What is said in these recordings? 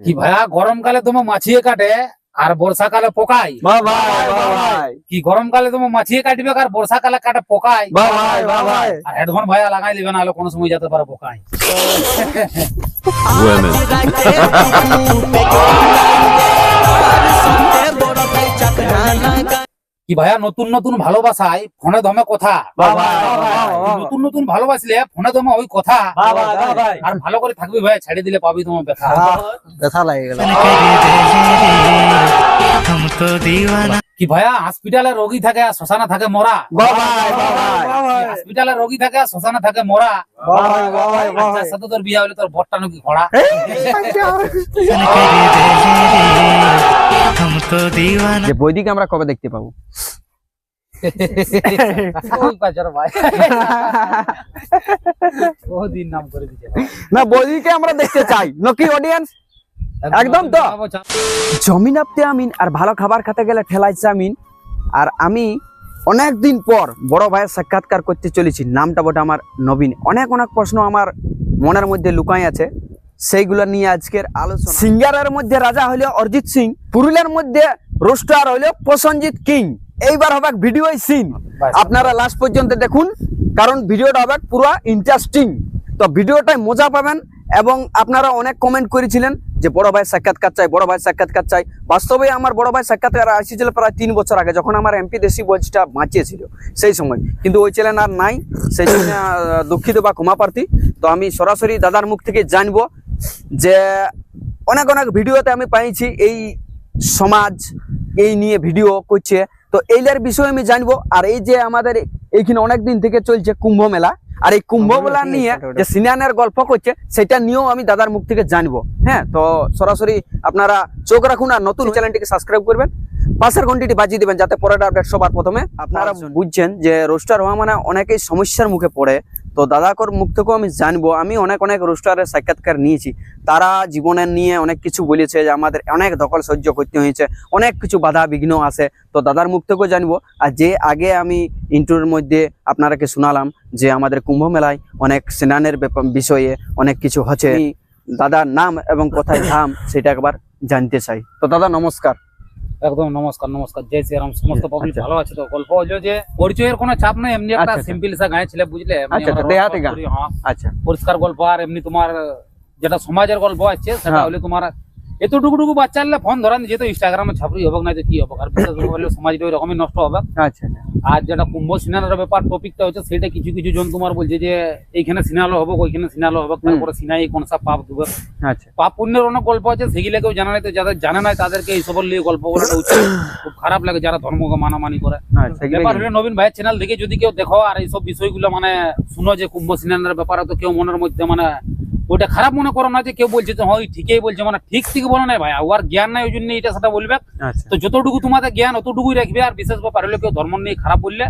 কি ভাইয়া গরমকালে তোমার মাছিয়ে কাটে আর বর্ষাকালে পোকাই কি গরমকালে তোমার মাছিয়ে কাটবে আর বর্ষাকালে কাটে পোকাই আর হেডফোন ভাইয়া লাগাই দিবে না হলে কোনো সময় যেতে পারে পোকাই women. কি ভাইয়া নতুন নতুন ভালোবাসায় ফোনে দমে কথা। নতুন নতুন ভালোবাসলে ফোনে দমে ওই কথা। আর ভালো করে থাকবি ভাই ছেড়ে দিলে পাবি তোমার ব্যথা ব্যথা লাগে গেল কি ভাইয়া হসপিটালে রোগী থাকে আর শ্মশানে থাকে মরা। হসপিটালে রোগী থাকে আর শ্মশানে থাকে মরা। বাহ আচ্ছা, ভাই সাথে তোর বিয়া হলে তোর বটটা নাকি যে বৈদিকে আমরা কবে দেখতে পাবো? না বৈদিকে আমরা দেখতে চাই। নাকি অডিয়েন্স একদম তো। জমিন আপতে আমিন আর ভালো খাবার খেতে গেলে ঠেলাই চামিন আর আমি অনেক দিন পর বড় ভাইয়ের সাক্ষাৎকার করতে চলেছি নামটা বটে আমার নবীন। অনেক অনেক প্রশ্ন আমার মনের মধ্যে লুকাই আছে সেইগুলো নিয়ে আজকের আলোচনা। সিঙ্গারের মধ্যে রাজা হইল অরিজিৎ সিং পুরুলিয়ার মধ্যে রোস্টার হইল প্রসঞ্জিৎ কিং। এইবার হবে ভিডিও সিন। আপনারা লাস্ট পর্যন্ত দেখুন কারণ ভিডিওটা হবে পুরো ইন্টারেস্টিং তো ভিডিওটায় মজা পাবেন এবং আপনারা অনেক কমেন্ট করেছিলেন যে বড় ভাই সাক্ষাৎকার চাই, বড় ভাই সাক্ষাৎকার চাই। বাস্তবে আমার বড় ভাই সাক্ষাৎকার আসিছিল প্রায় তিন বছর আগে, যখন আমার এমপি দেশি বয়সটা বাঁচিয়েছিল, সেই সময়। কিন্তু ওই চ্যানেল আর নাই, সেই জন্য দুঃখিত বা ক্ষমা প্রার্থী। তো আমি সরাসরি দাদার মুখ থেকে জানব যে অনেক অনেক ভিডিওতে আমি পাইছি, এই সমাজ এই নিয়ে ভিডিও করছে। তো এইটার বিষয়ে আমি জানব। আর এই যে আমাদের এইখানে অনেক দিন থেকে চলছে কুম্ভ মেলা আর এই কুম্ভ মেলা নিয়ে যে সিনিয়ানের গল্প করছে সেটা নিয়েও আমি দাদার মুখ থেকে জানব। হ্যাঁ তো সরাসরি আপনারা চোখ রাখুন আর নতুন চ্যানেলটিকে সাবস্ক্রাইব করবেন। পাশের ঘন্টিটি বাজিয়ে দেবেন যাতে পরের আপডেট সবার প্রথমে। আপনারা বুঝছেন যে রোস্টার হওয়া মানে অনেকেই সমস্যার মুখে পড়ে। তো দাদাকর মুখ থেকেও আমি জানব। আমি অনেক অনেক রোস্টারের সাক্ষাৎকার নিয়েছি। তারা জীবনের নিয়ে অনেক কিছু বলেছে যে আমাদের অনেক দখল সহ্য করতে হয়েছে, অনেক কিছু বাধা বিঘ্ন আছে। তো দাদার মুখ থেকেও জানব। আর যে আগে আমি ইন্টারভিউর মধ্যে আপনারাকে শোনালাম যে আমাদের কুম্ভ মেলায় অনেক স্নানের বিষয়ে অনেক কিছু হচ্ছে দাদার নাম এবং কোথায় ধাম সেটা একবার জানতে চাই। তো দাদা, নমস্কার। একদম নমস্কার নমস্কার জয় শ্রীরাম সমস্ত পাবলিক আচ্ছা। ভালো আছে তো গল্প হলো যে পরিচয়ের কোনো চাপ নাই এমনি একটা আচ্ছা, আচ্ছা। সিম্পল সা গায়ে ছিল বুঝলে আচ্ছা, আচ্ছা, দেহাতে গান। হ্যাঁ আচ্ছা পরিষ্কার গল্প আর এমনি তোমার যেটা সমাজের গল্প আছে সেটা হ্যাঁ। হলে তোমার এতটুকু টুকু বাচ্চা হলে ফোন ধরান যেহেতু ইনস্টাগ্রামে ছাপড়ি হবে না তো কি হবে আর বিশেষ করে সমাজটা ওই রকমই নষ্ট হবে। আচ্ছা আচ্ছা। আর যেটা কুম্ভ সিনানোর ব্যাপার টপিকটা হচ্ছে সেটা কিছু কিছু জন তোমার বলছে যে এইখানে সিনালো হবে ওইখানে সিনালো হবে তারপরে সিনাই কোন সব পাপ দেবে আচ্ছা। পাপ পুণ্যের অনেক গল্প আছে সেগুলো কেউ জানা নাই তো যাদের জানে নাই তাদেরকে এই সবর নিয়ে গল্প করাটা উচিত। খুব খারাপ লাগে যারা ধর্মকে মানামানি করে। আচ্ছা ব্যাপার হলে নবীন ভাইয়ের চ্যানেল দেখে যদি কেউ দেখো আর এইসব বিষয়গুলো মানে শুনো যে কুম্ভ সিনানের ব্যাপারে তো কেউ মনের মধ্যে মানে ওইটা খারাপ মনে করো না যে কেউ বলছে যে হয় ঠিকই বলছে। মানে ঠিক ঠিক বলো না ভাই আর জ্ঞান নাই ওই জন্য এটা সেটা বলবে। আচ্ছা। তো যতটুকু তোমাদের জ্ঞান অতটুকুই রাখবে আর বিশেষ ব্যাপার হলে কেউ ধর্ম নিয়ে খারাপ বললে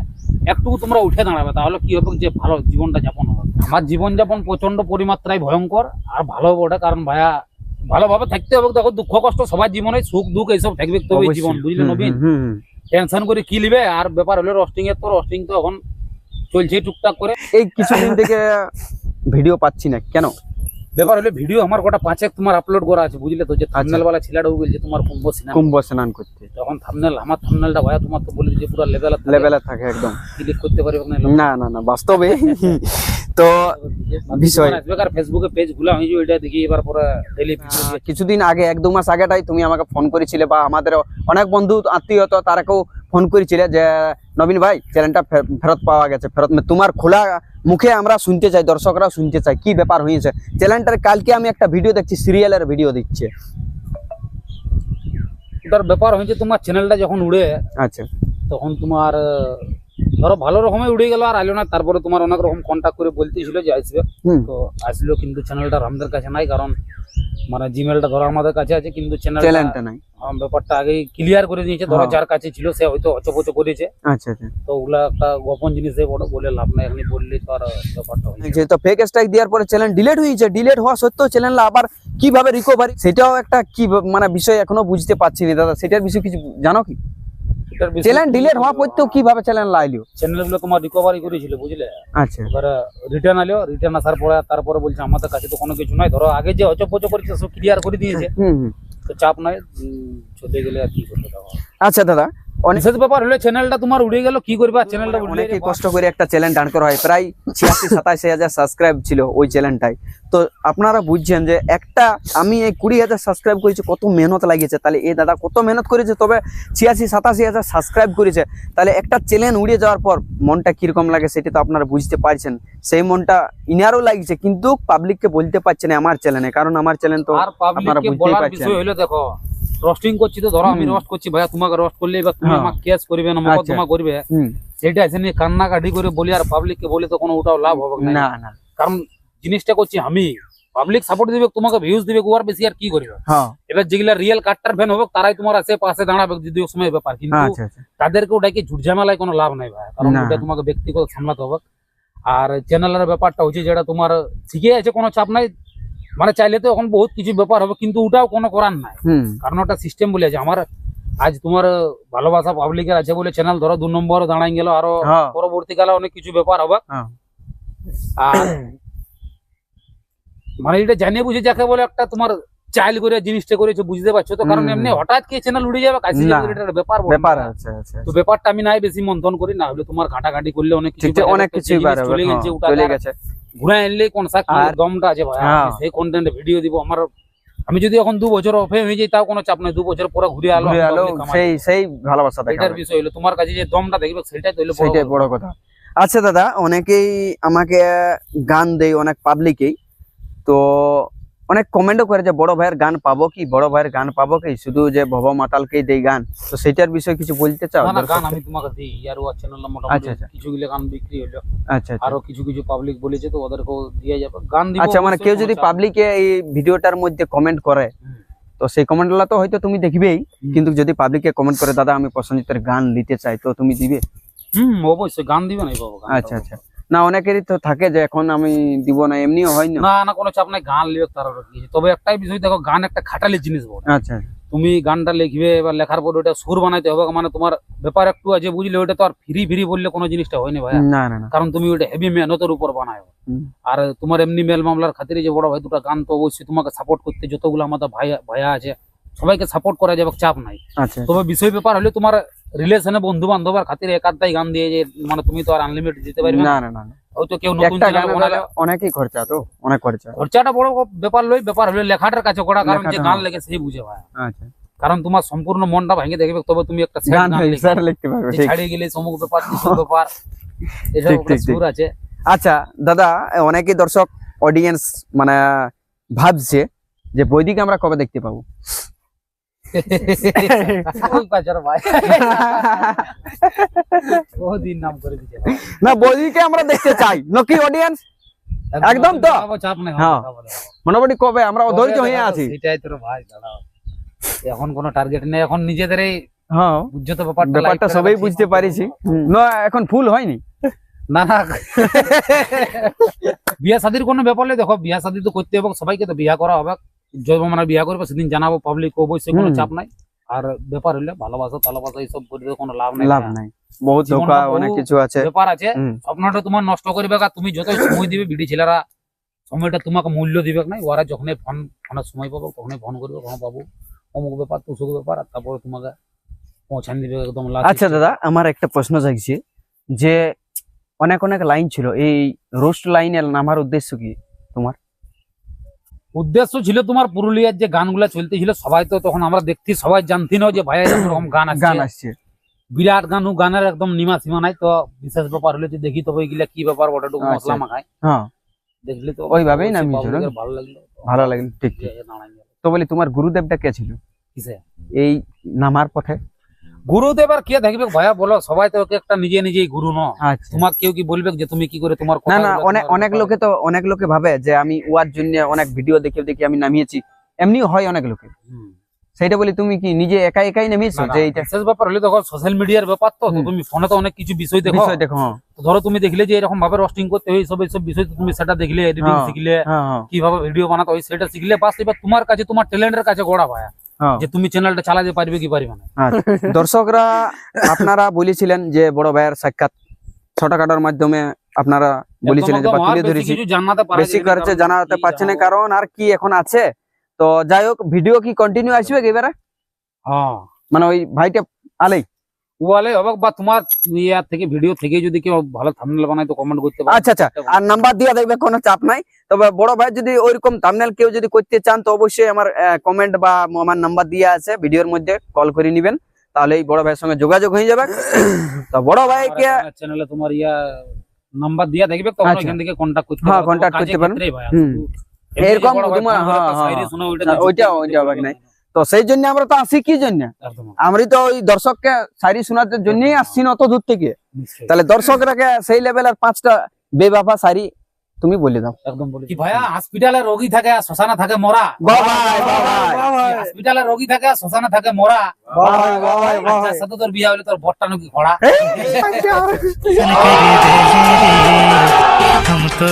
একটুকু তোমরা উঠে দাঁড়াবে তাহলে কি হবে যে ভালো জীবনটা যাপন হবে। আমার জীবন যাপন প্রচণ্ড পরিমাত্রায় ভয়ঙ্কর আর ভালো বটে কারণ ভাইয়া ভালোভাবে থাকতে হবে দেখো দুঃখ কষ্ট সবার জীবনে সুখ দুঃখ এইসব থাকবে তবে। জীবন বুঝলে নবীন। টেনশন করে কি লিবে আর ব্যাপার হলো রস্টিং এর তো রস্টিং তো এখন চলছে টুকটাক করে। এই কিছুদিন থেকে ভিডিও পাচ্ছি না কেন? ব্যাপার হলে ভিডিও আমার গোটা পাঁচেক তোমার আপলোড করা আছে বুঝলে তো? যে থামনেল বালা ছেলেটাও বলছে তোমার কুম্ভ সিনেমা কুম্ভ স্নান করতে। তখন থামনেল আমার থামনেলটা ভাইয়া তোমার তো বলে যে পুরো লেভেল লেভেলে থাকে একদম। ক্লিক করতে পারবে না না না না বাস্তবে। তো বিষয়- ফেসবুকে পেজগুলা হয়েছে ওইটা দেখি এবার পরে ডেলি কিছুদিন আগে এক দু মাস আগেটাই তুমি আমাকে ফোন করেছিলে বা আমাদের অনেক বন্ধু আত্মীয় তো তারাকেও ফোন করেছিলে যে নবীন ভাই চ্যানেলটা ফেরত পাওয়া গেছে ফেরত তোমার খোলা মুখে আমরা শুনতে চাই দর্শকরা শুনতে চাই কি ব্যাপার হয়েছে? চ্যানেলটার কালকে আমি একটা ভিডিও দেখছি সিরিয়ালের ভিডিও দিচ্ছে। ওটার ব্যাপার হয়েছে তোমার চ্যানেলটা যখন উড়ে আচ্ছা। তখন তোমার ধরো ভালো রকমের উড়ে গেল আর আইলো না তারপরে তোমার অনেক রকম কন্ট্যাক্ট করে বলতেছিল যে আসবে। তো আসলো কিন্তু চ্যানেলটা আমাদের কাছে নাই কারণ মানে জিমেলটা ধরো আমাদের কাছে আছে কিন্তু চ্যানেল চ্যানেলটা নাই। ব্যাপারটা আগে ক্লিয়ার করে দিয়েছে। ধরো হ্যাঁ। যার কাছে ছিল সে হয়তো অচপচ করেছে। আচ্ছা আচ্ছা। তো ওগুলা একটা গোপন জিনিস বড় বলে লাভ নাই। এখনই বললে তো আর ব্যাপারটা যে তো ফেক স্ট্রাইক দেওয়ার পরে চ্যানেল ডিলেট হয়েছে ডিলেট হওয়া সত্ত্বেও চ্যানেল আবার কীভাবে রিকভারি সেটাও একটা কি মানে বিষয় এখনও বুঝতে পারছি না। দাদা সেটার বিষয়ে কিছু জানো কি? চ্যানেল ডিলেট হওয়া পর্যন্ত কীভাবে চ্যানেল লাইলো চ্যানেলগুলো তোমার রিকভারি করেছিল বুঝলে? আচ্ছা। এবারে রিটার্ন আলো রিটার্ন আসার পরে তারপরে বলছে আমাদের কাছে তো কোনো কিছু নাই। ধরো আগে যে অচপচ করেছে সব ক্লিয়ার করে দিয়েছে। হুম হুম। তো চাপ উম, চলে গেলে আর কি করতে তখন আচ্ছা দাদা বিশেষ ব্যাপার হলো চ্যানেলটা তোমার উড়ে গেল কি করবে? চ্যানেলটা উড়ে কষ্ট করে একটা চ্যানেল দাঁড় করা হয় প্রায় ছিয়াশি সাতাশি হাজার সাবস্ক্রাইব ছিল ওই চ্যানেলটাই তো আপনারা বুঝছেন যে একটা আমি এই কুড়ি হাজার সাবস্ক্রাইব করেছি কত মেহনত লাগিয়েছে। তাহলে এই দাদা কত মেহনত করেছে? তবে ছিয়াশি সাতাশি হাজার সাবস্ক্রাইব করেছে। তাহলে একটা চ্যানেল উড়ে যাওয়ার পর মনটা কীরকম লাগে সেটা তো আপনারা বুঝতে পারছেন। সেই মনটা ইনারও লাগছে কিন্তু পাবলিককে বলতে পারছে না আমার চ্যানেলে কারণ আমার চ্যানেল তো আপনারা বুঝতেই পারছেন। দেখো রোস্টিং করছি তো ধরো আমি হুম। রোস্ট করছি ভাইয়া তোমাকে রোস্ট করলে এবার তুমি হ্যাঁ। আমাকে কেস করবে না মকদ্দমা করবে। হুম, সেটা এসে নিয়ে কান্নাকাটি করে বলি আর পাবলিককে বলে তো কোনো ওটাও লাভ হবে না। না না। কারণ জিনিসটা করছি আমি। পাবলিক সাপোর্ট দিবে তোমাকে ভিউজ দিবে ওর বেশি আর কি করবে? হ্যাঁ। এবার যেগুলা রিয়েল কাটটার ফ্যান হবে তারাই তোমার আছে পাশে দাঁড়াবে যদিও সময় ব্যাপার। কিন্তু আচ্ছা আচ্ছা। তাদেরকে ওটাকে ঝুটঝামেলায় কোনো লাভ নাই ভাই কারণ না। ওটা তোমাকে ব্যক্তিগত সামলাতে হবে। আর চ্যানেলের ব্যাপারটা হচ্ছে যেটা তোমার শিখে আছে কোনো চাপ নাই মানে চাইলে তো এখন বহুত কিছু ব্যাপার হবে কিন্তু ওটাও কোনো করার নাই। কারণ ওটা সিস্টেম বলে আছে। আমার আজ তোমার ভালোবাসা পাবলিকের আছে বলে চ্যানেল ধরো দু নম্বর দাঁড়াই গেল আরও হ্যাঁ। পরবর্তীকালে অনেক কিছু ব্যাপার হবে। হ্যাঁ। আর মানে এটা জানিয়ে বুঝে যাকে বলে একটা তোমার চাইল করে জিনিসটা করেছে বুঝতে পারছ তো? কারণ এমনি হঠাৎ কি চ্যানেল উড়ে যাবে। ব্যাপার ব্যাপার তো ব্যাপারটা আমি নাই বেশি মন্থন করি না হলে তোমার ঘাটাঘাটি করলে অনেক কিছু অনেক কিছু চলে গেছে। ঘুরে আনলে কোন দমটা আছে ভাই হ্যাঁ। সেই কন্টেন্ট ভিডিও দিব আমার আমি যদি এখন দু বছর অফে হয়ে যাই তাও কোনো চাপ নাই দু বছর পরে ঘুরে আলো। সেই সেই ভালোবাসা এটার বিষয় হলো তোমার কাছে যে দমটা দেখবে সেটাই তো সেটাই বড় কথা। বড় কথা আচ্ছা দাদা অনেকেই আমাকে গান দেয় অনেক পাবলিকেই তো অনেক কমেন্টও করে যে বড় ভাইয়ের গান পাবো কি? বড় ভাইয়ের গান পাবো কি? শুধু যে ভব মাতালকেই দেই গান। তো সেটার বিষয়ে কিছু বলতে চাও? না গান আমি তোমাকে দিই। আর ও চ্যানেল আচ্ছা, মোটামুটি আচ্ছা। কিছু গুলো গান বিক্রি হলো। আচ্ছা আচ্ছা। আরও কিছু কিছু পাবলিক বলেছে তো ওদেরকেও দিয়ে যাবে। গান দিব আচ্ছা মানে কেউ যদি পাবলিকে এই ভিডিওটার মধ্যে কমেন্ট করে তো সেই কমেন্টগুলো তো হয়তো তুমি দেখবেই কিন্তু যদি পাবলিকে কমেন্ট করে দাদা আমি প্রসঞ্জিতের গান নিতে চাই তো তুমি দিবে? হুম অবশ্যই। গান দিবে না বাবা আচ্ছা আচ্ছা। না অনেকেরই তো থাকে যে এখন আমি দিব না এমনিও হয় না। না কোনো চাপ নাই গান লিখবে তার। তবে একটাই বিষয় দেখো গান একটা খাটালি জিনিস বড় আচ্ছা। তুমি গানটা লিখবে বা লেখার পর ওটা সুর বানাইতে হবে মানে তোমার ব্যাপার একটু আছে বুঝলে ওটা তো আর ফ্রি ফ্রি বললে কোনো জিনিসটা হয় না ভাই না না না। কারণ তুমি ওটা হেভি মেহনতের উপর বানায় আর তোমার এমনি মেল মামলার খাতিরে যে বড় ভাই দুটো গান তো অবশ্যই তোমাকে সাপোর্ট করতে যতগুলো আমাদের ভাইয়া ভাইয়া আছে সবাইকে সাপোর্ট করা যাবে চাপ নাই। আচ্ছা তবে বিষয় ব্যাপার হলে তোমার রিলেশনে বন্ধু বান্ধবের খাতিরে একাধটাই গান দিয়ে যে মানে তুমি তো আর আনলিমিটেড দিতে পারবে না। না না। হয়তো কেউ নতুন একটা চ্যানেল গানে বানালে অনেকই খরচা তো অনেক খরচা। খরচাটা বড় ব্যাপার লই ব্যাপার হলে লেখাটার কাছে করা কারণ যে গান হ্যাঁ। লেগে সেই বুঝে ভাই। আচ্ছা। কারণ তোমার সম্পূর্ণ মনটা ভেঙে দেখবে তবে তুমি একটা গান লিখতে পারবে ছাড়িয়ে গেলে ব্যাপার ব্যাপার এসব। সুর আছে। আচ্ছা দাদা অনেকেই দর্শক অডিয়েন্স মানে ভাবছে যে বৈদিকে আমরা কবে দেখতে পাবো? না বৈদিকে আমরা দেখতে চাই। নাকি অডিয়েন্স একদম তো? বাবা, চাপ নেই হ্যাঁ। কথা বলে বাবা। মোটামুটি কবে? আমরা অধৈর্য হয়ে আছি। সেটাই তোর ভাই এখন কোনো টার্গেট নেই এখন নিজেদেরই হ্যাঁ। বুঝছ তো ব্যাপারটা ব্যাপারটা সবাই বুঝতে পারিছি। না এখন ফুল হয়নি। না না। বিয়া শাদির কোনো ব্যাপার নেই দেখো বিয়া শাদি তো করতে হবে সবাইকে তো বিয়া করা হবে। যখন মানে বিয়া করবে সেদিন জানাব পাবলিক অবশ্যই কোনো চাপ নাই। আর ব্যাপার হলে ভালোবাসা তালোবাসা এইসব করে কোনো লাভ নাই। লাভ নাই। বহুত ধোকা অনেক কিছু আছে। ব্যাপার আছে। স্বপ্নটা তোমার নষ্ট করবে আর তুমি যতই সময় দিবে বিডি ছেলেরা সময়টা তোমাকে মূল্য দিবে না ওরা যখনই ফোন ফোনের সময় পাবো তখনই ফোন করবে কখন পাবো। অমুক ব্যাপার তুসুক ব্যাপার আর তারপরে তোমাকে পৌঁছান দিবে একদম আচ্ছা দাদা আমার একটা প্রশ্ন জাগছে যে অনেক অনেক লাইন ছিল। এই রোস্ট লাইনের নামার উদ্দেশ্য কি উদ্দেশ্য ছিল তোমার পুরুলিয়ার যে গানগুলা চলতেছিল সবাই তো তখন আমরা দেখছি সবাই জানতি না যে ভাইয়া এরকম গান গান আসছে। বিরাট গান ও গানের একদম নিমা সীমা নাই তো বিশেষ ব্যাপার হলে দেখি তবে এগুলা কি ব্যাপার ওটাটুকু আচ্ছা। মশলা মাখায়। হ্যাঁ। দেখলি তো ওইভাবেই না? ভালো লাগল। ভালো লাগল ঠিক। তো বলি তোমার গুরুদেবটা কে ছিল? কিসে? এই নামার পথে? গুরুদেব আর কে দেখবে? ভাইয়া বলো সবাই তো একটা নিজে নিজেই গুরু ন। আচ্ছা। তোমার কেউ কি বলবে যে তুমি কি করে তোমার না না অনেক অনেক লোকে তো অনেক লোকে ভাবে যে আমি ওয়ার জন্য অনেক ভিডিও দেখে দেখে আমি নামিয়েছি। এমনি হয় অনেক লোকে। সেটা বলি তুমি কি নিজে একাই একাই নামিয়েছো? না, না, যে এইটা বিশেষ ব্যাপার হলে দেখো সোশ্যাল মিডিয়ার ব্যাপার তো তুমি ফোনে তো অনেক কিছু বিষয় দেখো। বিষয় দেখো হ্যাঁ। ধরো তুমি দেখলে যে এরকম ভাবে রোস্টিং করতে হয় সব এইসব বিষয় তুমি সেটা দেখলে এডিটিং হ্যাঁ। শিখলে হ্যাঁ কীভাবে ভিডিও বানাতে হয় সেটা শিখলে বাস এবার তোমার কাছে তোমার ট্যালেন্টের কাছে গোড়া ভাইয়া হ্যাঁ। যে তুমি চ্যানেলটা চালাতে পারবে কি পারবে না। আচ্ছা। দর্শকরা আপনারা বলেছিলেন যে বড় ভাইয়ের সাক্ষাৎ ছোটখাটোর মাধ্যমে আপনারা বলেছিলেন যে তুলে বেশি ধরেছি। কিছু জানাতে পারা বেশি যায়নি, খরচে জানাতে পারছে না কারণ আর কি এখন আছে। তো যাই হোক ভিডিও কি কন্টিনিউ আসবে কি এবারে? হ্যাঁ। মানে ওই ভাইটা আলেই? ওয়ালে হবে বা তোমার ইয়ার থেকে ভিডিও থেকে যদি কেউ ভালো থাম্বনেল বানায় তো কমেন্ট করতে পারো। আচ্ছা আচ্ছা। আর নাম্বার দিয়ে দেখবে কোনো চাপ নাই। তবে বড় ভাই যদি ওইরকম থাম্বনেল কেউ যদি করতে চান তো অবশ্যই আমার কমেন্ট বা আমার নাম্বার দিয়ে আছে ভিডিওর মধ্যে কল করে নিবেন। তাহলে এই বড় ভাইয়ের সঙ্গে যোগাযোগ হয়ে যাবে। তো বড় ভাইকে চ্যানেলে তোমার ইয়া নাম্বার দিয়া দেখবে তখন আচ্ছা। ওখান থেকে কন্টাক্ট করতে হ্যাঁ, contact করতে পারেন। ভাই, এরকম ভাই তোমার- হ্যাঁ, হ্যাঁ, ওইটা হ্যাঁ, ওইটা- ওইটা হবে নাই। তো সেই জন্য আমরা তো আসি কি জন্য? আমরা তো ওই দর্শককে শাড়ি শোনার জন্যই আসছি না অত দূর থেকে। তাহলে দর্শকরাকে সেই লেভেল আর পাঁচটা বেবাফা শাড়ি তুমি বলে দাও। একদম বলে ভাইয়া হসপিটালে রোগী থাকে আর শ্মশানে থাকে মরা? হসপিটালে রোগী থাকে আর শ্মশানে থাকে মরা? আচ্ছা, আচ্ছা, আচ্ছা, তোর বিয়া হলে তোর বরটা নাকি ঘোড়া? তো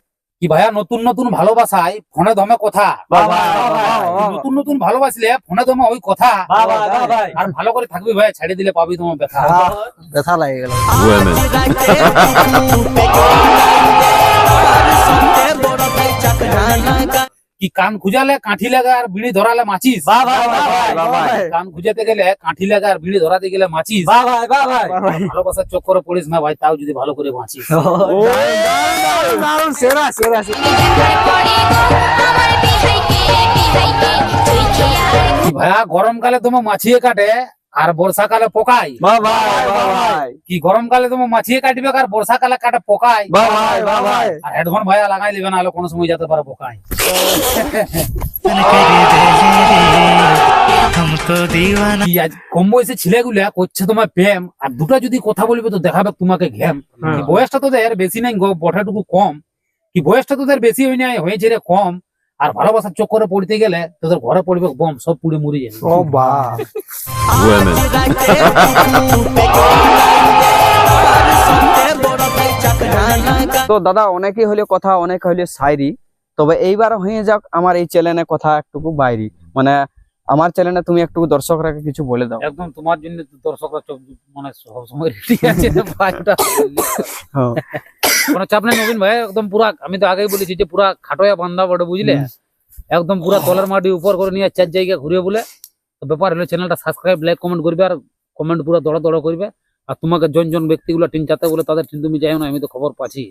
কি ভাইয়া নতুন নতুন ভালোবাসায় ফোনে ধমে কথা। নতুন নতুন ভালোবাসলে ফোনে ধমে ওই কথা। আর ভালো করে থাকবি ভাইয়া ছেড়ে দিলে পাবি তোমার ব্যথা। ব্যথা লাগে গেল। কি কান খুঁজালে কাঠি লাগা আর বিড়ি ধরালে মাছিস। কান খুঁজাতে গেলে কাঠি লাগা আর বিড়ি ধরাতে গেলে মাছিস? ভালোবাসার চক্করে পড়িস না ভাই তাও যদি ভালো করে বাঁচিস। সেরা সেরা। ভাইয়া গরমকালে তোমার মাছিয়ে কাটে। আর বর্ষাকালে পোকাই। কি গরমকালে তোমার মাছিয়ে কাটবে আর বর্ষাকালে কাটা পোকাই। আর হেডফোন ভাইয়া লাগাই দিবে না কোনো সময় যেতে পারে পোকাই। কম বয়সে ছেলেগুলা করছে তোমার প্রেম আর দুটো যদি কথা বলবে তো দেখাবে তোমাকে ঘ্যাম বয়সটা তোদের বেশি নাই বঠাটুকু কম। কি বয়সটা তোদের বেশি হয়ে নাই হয়েছে রে কম। আর ভালোবাসার চক্করে পড়তে গেলে তোদের ঘরে পড়বে বম সব পুড়ে মরে যাবে। ও তো দাদা অনেকেই হলে কথা অনেক হলে সাইরি। তবে এইবার হয়ে যাক আমার এই চ্যানেলে কথা একটুকু বাইরি। মানে আমার চ্যানেলে তুমি একটু দর্শকরা কিছু বলে দাও। একদম তোমার জন্য দর্শকরা মানে সবসময় রেডি আছে হ্যাঁ। কোনো চাপ নেই নবীন ভাই একদম পুরা আমি তো আগেই বলেছি যে পুরা খাটোয়া বান্ধা বড় বুঝলে? একদম পুরা তলার মাটি উপর করে নিয়ে চার জায়গা ঘুরে বলে। তো ব্যাপার হলো চ্যানেলটা সাবস্ক্রাইব লাইক কমেন্ট করবে আর কমেন্ট পুরো দড়া দড়া করবে। আর তোমাকে জন জন ব্যক্তিগুলো টিন চাতে বলে তাদের টিন তুমি যাই না আমি তো খবর পাচ্ছি।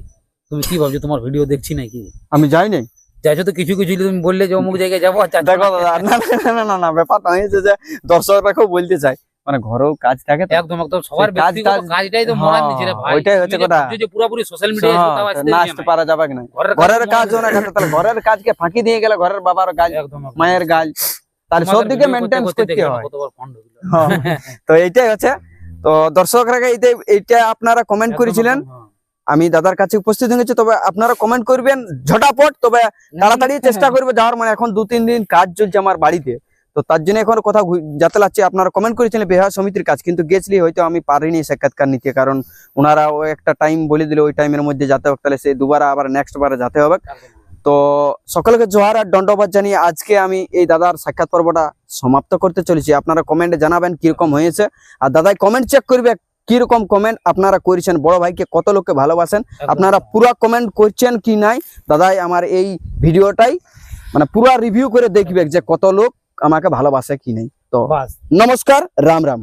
তুমি কি ভাবছ তোমার ভিডিও দেখছি নাকি? আমি যাই নাই যাইছো তো কিছু কিছু তুমি বললে যে অমুক জায়গায় যাব দেখো না। দাদা না না, না না না ব্যাপারটা হয়েছে যে দর্শকরাকেও বলতে চাই। মানে ঘরেও কাজ থাকে একদম একদম সবার ব্যক্তিগত কাজটাই তো হ্যাঁ, ভাই। ওইটাই হচ্ছে কথা। যে পুরোপুরি সোশ্যাল মিডিয়ায় হ্যাঁ, না আসতে পারা যাবে না। ঘরের কাজও না করতে তাহলে ঘরের কাজকে ফাঁকি দিয়ে গেলে ঘরের বাবার কাজ। মায়ের কাজ তাহলে সব দিকে মেনটেন করতে হয়। কতবার fund তো এইটাই হচ্ছে। তো দর্শকরা এইটা আপনারা কমেন্ট করেছিলেন। হ্যাঁ। আমি দাদার কাছে উপস্থিত হয়েছি তবে আপনারা কমেন্ট করবেন ঝটাপট তবে তাড়াতাড়ি চেষ্টা করব যাওয়ার। মানে এখন দু তিন দিন কাজ চলছে আমার বাড়িতে। তো তার জন্য এখন কথা ঘু- যাতে লাগছে আপনারা কমেন্ট করেছিলেন বিবাহ সমিতির কাজ কিন্তু গেছলি হয়তো আমি পারিনি সাক্ষাৎকার নিতে কারণ ওনারা ও একটা টাইম বলে দিলে ওই টাইমের মধ্যে যাতে হবে তাহলে সেই দুবার আবার নেক্সট বারে যেতে হবে। তো সকলকে জোহার আর দণ্ডবাদ জানিয়ে আজকে আমি এই দাদার সাক্ষাৎ পর্বটা সমাপ্ত করতে চলেছি। আপনারা কমেন্টে জানাবেন কীরকম হয়েছে। আর দাদাই কমেন্ট চেক করবে কীরকম কমেন্ট আপনারা করেছেন? বড় ভাইকে কত লোককে ভালোবাসেন। আপনারা পুরা কমেন্ট করছেন কি নাই? দাদাই আমার এই ভিডিওটাই মানে পুরা রিভিউ করে দেখবে যে কত লোক আমাকে ভালোবাসে কি নাই। তো নমস্কার রাম রাম।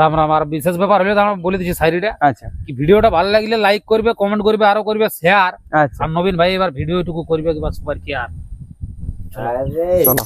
রাম রাম। আর বিশেষ ব্যাপার হলে আমরা বলে দিচ্ছি সাইডে আচ্ছা। কি ভিডিওটা ভালো লাগলে লাইক করবে কমেন্ট করবে আরও করবে শেয়ার আচ্ছা। আর নবীন ভাই এবার ভিডিও টুকু করবে এবার সুপার কেয়ার চলো।